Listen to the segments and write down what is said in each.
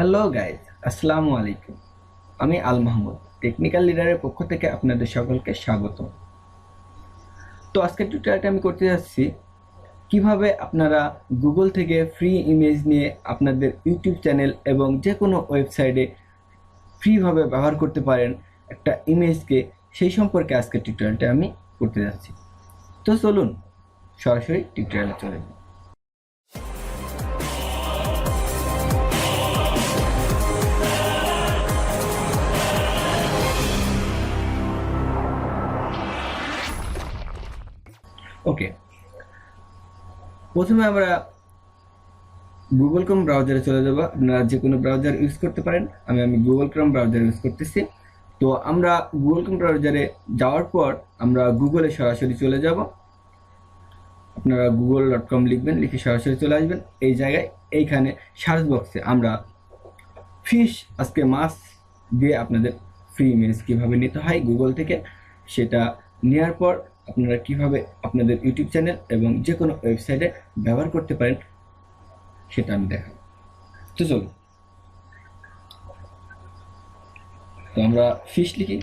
Hello guys আসসালামু আলাইকুম আমি আল মাহমুদ টেকনিক্যাল লিডারের পক্ষ থেকে আপনাদের সকলকে স্বাগত তো আজকের টিউটোরিয়ালটা আমি করতে যাচ্ছি, কীভাবে আপনারা গুগল থেকে ফ্রি ইমেজ নিয়ে আপনাদের ইউটিউব চ্যানেল এবং যে কোনো ওয়েবসাইটে ফ্রিভাবে ব্যবহার করতে পারেন একটা ইমেজকে সেই সম্পর্কে আজকের টিউটোরিয়ালটা আমি করতে যাচ্ছি। তো চলুন, সরাসরি টিউটোরিয়ালে চলে যাই। প্রথমে আমরা গুগল ক্রোম ব্রাউজারে চলে যাব। আপনারা যে কোনো ব্রাউজার ইউজ করতে পারেন। আমি আমি গুগল ক্রোম ব্রাউজার ইউজ করতেছি। তো আমরা গুগল ক্রোম ব্রাউজারে যাওয়ার পর আমরা গুগলে সরাসরি চলে যাব। আপনারা গুগল ডট কম লিখবেন, লিখে সরাসরি চলে আসবেন। এই জায়গায়, এইখানে সার্চ বক্সে আমরা ফিশ আজকে মাছ দিয়ে আপনাদের ফ্রি ইমেজ কীভাবে নিতে হয় গুগল থেকে, সেটা নেওয়ার পর আপনারা কীভাবে আপনাদের ইউটিউব চ্যানেল এবং যে কোনো ওয়েবসাইটে ব্যবহার করতে পারেন, সেটা আমি দেখাবো। তো চলো তো আমরা ফিশ লিখি।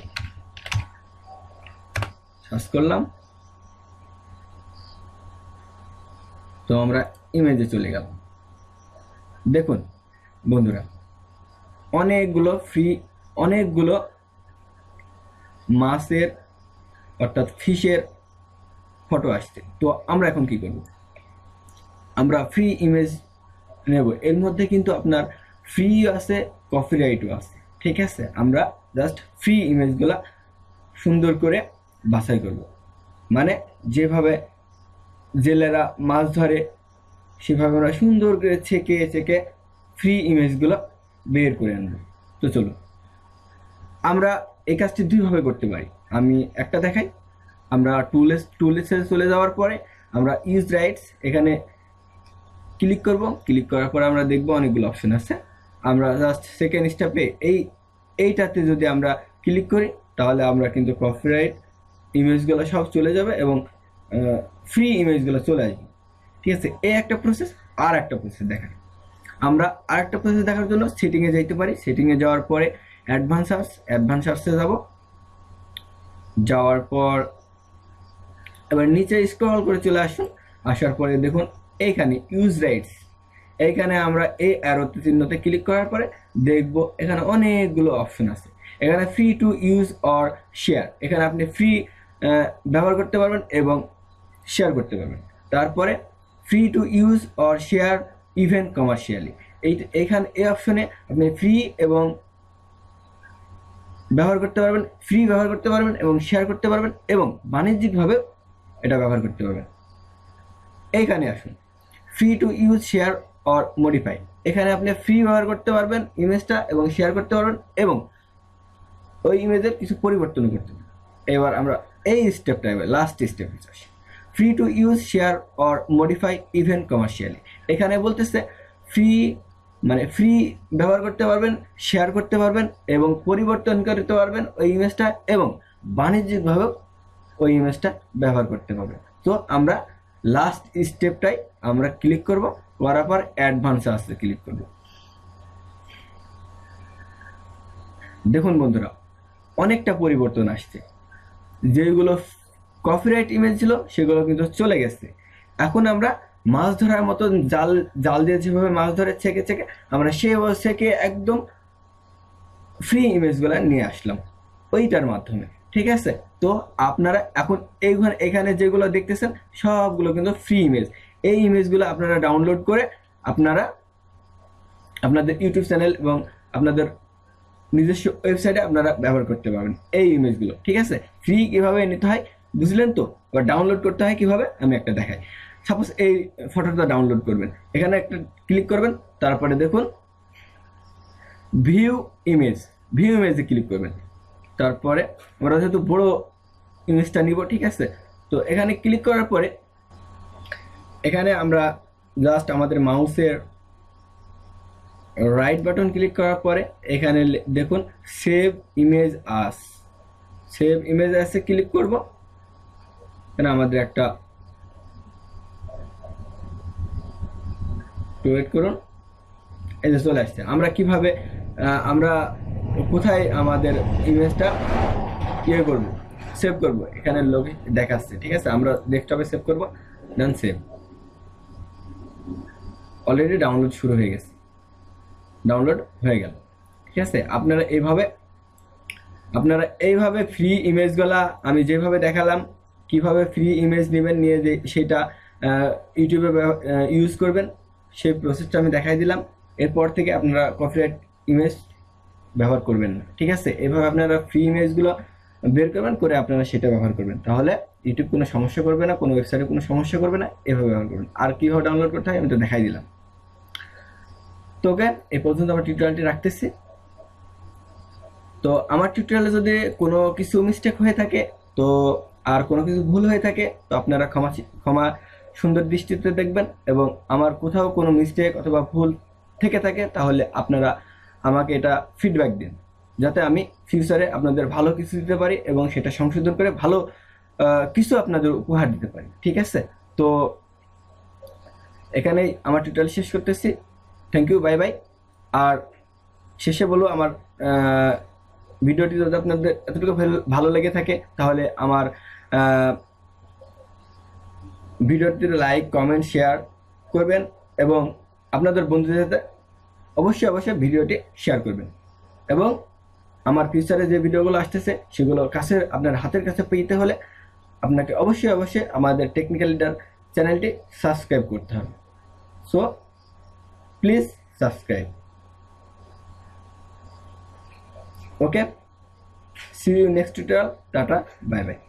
সার্চ করলাম। তো আমরা ইমেজে চলে গেলাম। দেখুন, বন্ধুরা, অনেকগুলো ফ্রি অনেকগুলো মাছের, অর্থাৎ ফিশের ফটো আসছে। তো আমরা এখন কি করব? আমরা ফ্রি ইমেজ নেব। এর মধ্যে কিন্তু আপনার ফ্রি আছে কপিরাইটও আছে। ঠিক আছে? আমরা জাস্ট ফ্রি ইমেজগুলা সুন্দর করে বাছাই করব। মানে যেভাবে জেলেরা মাছ ধরে, সেভাবে আমরা সুন্দর করে ছেকে ছেকে ফ্রি ইমেজগুলো বের করে আনব। তো চলো আমরা এই কাজটি দুইভাবে করতে পারি। আমি একটা দেখাই। আমরা টুলেস টুলেসে চলে যাওয়ার পরে আমরা ইউজ রাইটস এখানে ক্লিক করব। ক্লিক করার পরে আমরা দেখব অনেকগুলো অপশন আছে। আমরা জাস্ট সেকেন্ড স্টেপে এই এইটাতে যদি আমরা ক্লিক করি, তাহলে আমরা কিন্তু কপিরাইট ইমেজগুলো সব চলে যাবে এবং ফ্রি ইমেজগুলো চলে আসবে। ঠিক আছে? এই একটা প্রসেস আর একটা প্রসেস দেখাই। আমরা আর একটা প্রসেস দেখার জন্য সেটিংয়ে যাইতে পারি। সেটিংয়ে যাওয়ার পরে অ্যাডভান্স সার্চ অ্যাডভান্স যাব। যাওয়ার পর এবার নিচে স্ক্রল করে চলে আসুন, আসার পরে দেখুন এইখানে ইউজ রাইটস এইখানে আমরা এই অ্যারোতে চিহ্নতে ক্লিক করার পরে দেখব এখানে অনেকগুলো অপশন আছে। এখানে free to use or share এখানে আপনি ফ্রি ব্যবহার করতে পারবেন এবং শেয়ার করতে পারবেন। তারপরে free to use or share even commercially এই এখানে, এই অপশনে আপনি ফ্রি এবং ব্যবহার করতে পারবেন ফ্রি ব্যবহার করতে পারবেন এবং শেয়ার করতে পারবেন এবং বাণিজ্যিকভাবে এটা ব্যবহার করতে পারবেন এইখানে আসুন। Free to use share or modify এখানে আপনি ফ্রি ব্যবহার করতে পারবেন ইমেজটা এবং শেয়ার করতে পারবেন এবং ওই ইমেজের কিছু পরিবর্তন করতে পারবেন। এবার আমরা এই স্টেপটা এবার লাস্ট স্টেপ আসি। Free to use share or modify even commercially এখানে বলতেছে ফ্রি মানে ফ্রি ব্যবহার করতে পারবেন শেয়ার করতে পারবেন এবং পরিবর্তন করতে পারবেন ওই ইমেজটা এবং বাণিজ্যিকভাবেও ওই ইমেজটা ব্যবহার করতে পারবেন তো আমরা লাস্ট স্টেপটাই আমরা ক্লিক করব, করার পর অ্যাডভান্সে আসতে ক্লিক করব। দেখুন বন্ধুরা, অনেকটা পরিবর্তন আসছে। যেগুলো কপিরাইট ইমেজ ছিল, সেগুলো কিন্তু চলে গেছে। এখন আমরা মাছ ধরার মতন জাল জাল দিয়ে যেভাবে মাছ ধরে ছেকে ছেকে, আমরা সেভাবে ছেকে একদম ফ্রি ইমেজগুলো নিয়ে আসলাম। ওইটার মাধ্যমে। ঠিক আছে? তো আপনারা এখন এইখানে, এখানে যেগুলো দেখতেছেন, সবগুলো কিন্তু ফ্রি ইমেজ এই ইমেজগুলো আপনারা ডাউনলোড করে আপনারা আপনাদের ইউটিউব চ্যানেল এবং আপনাদের নিজস্ব ওয়েবসাইটে আপনারা ব্যবহার করতে পারবেন এই ইমেজগুলো ঠিক আছে? ফ্রি কীভাবে নিতে হয়, বুঝলেন তো? বা ডাউনলোড করতে হয় কীভাবে, আমি একটা দেখাই। সাপোজ এই ফটোটা ডাউনলোড করবেন। এখানে একটা ক্লিক করবেন, তারপরে দেখুন ভিউ ইমেজ ভিউ ইমেজে ক্লিক করবেন। তারপরে আমরা যেহেতু বড় ইমেজটা নিব, ঠিক আছে? তো এখানে ক্লিক করার পরে এখানে আমরা জাস্ট আমাদের মাউসের রাইট বাটন ক্লিক করার পরে এখানে দেখুন save image as save image আসে ক্লিক করব। এখানে আমাদের একটা ওয়েট করুন। এই যে চলে আসছে। আমরা কীভাবে আমরা কোথায় আমাদের ইমেজটা ইয়ে করব সেভ করব। এখানে লোক দেখাচ্ছে, ঠিক আছে? আমরা ডেস্কটপে সেভ করব দেন সেভ অলরেডি ডাউনলোড শুরু হয়ে গেছে। ডাউনলোড হয়ে গেল, ঠিক আছে? আপনারা এইভাবে আপনারা এইভাবে ফ্রি ইমেজগুলা আমি যেভাবে দেখালাম, কীভাবে ফ্রি ইমেজ নেবেন, নিয়ে যে সেটা ইউটিউবে ইউজ করবেন, সেই প্রসেসটা আমি দেখাই দিলাম। এরপর থেকে আপনারা কপিরাইট ইমেজ ব্যবহার করবেন না। ঠিক আছে? এভাবে আপনারা ফ্রি ইমেজগুলো বের করবেন, করে আপনারা সেটা ব্যবহার করবেন। তাহলে ইউটিউব কোনো সমস্যা করবে না, কোনো ওয়েবসাইটে কোনো সমস্যা করবে না, এভাবে ব্যবহার করবেন। আর কীভাবে ডাউনলোড করতে হয় আমি তো দেখাই দিলাম। তো ওকে এ পর্যন্ত আমার টিউটোরিয়ালটি রাখতেছি। তো আমার টিউটোরিয়ালে যদি কোনো কিছু মিস্টেক হয়ে থাকে, তো আর কোনো কিছু ভুল হয়ে থাকে, তো আপনারা ক্ষমা ক্ষমা সুন্দর দৃষ্টিতে দেখবেন এবং আমার কোথাও কোনো মিস্টেক অথবা ভুল থেকে থাকে, তাহলে আপনারা আমাকে এটা ফিডব্যাক দিন, যাতে আমি ফিউচারে আপনাদের ভালো কিছু দিতে পারি এবং সেটা সংশোধন করে ভালো কিছু আপনাদের উপহার দিতে পারি, ঠিক আছে? তো এখানেই আমার টিউটোরিয়াল শেষ করতেছি। থ্যাংক ইউ বাই বাই আর শেষে বলো আমার ভিডিওটি যদি আপনাদের এতটুকু ভালো- লেগে থাকে, তাহলে আমার ভিডিওটির লাইক কমেন্ট শেয়ার করবেন এবং আপনাদের বন্ধুদের সাথে অবশ্যই অবশ্যই ভিডিওটি শেয়ার করবেন। এবং আমার ফিউচারে যে ভিডিওগুলো আসতেছে, সেগুলো কাছে, আপনার হাতের কাছে পেতে হলে আপনাকে অবশ্যই অবশ্যই আমাদের টেকনিক্যাল লিডার চ্যানেলটি সাবস্ক্রাইব করতে হবে। So please subscribe okay see you next tutorial. Tata bye bye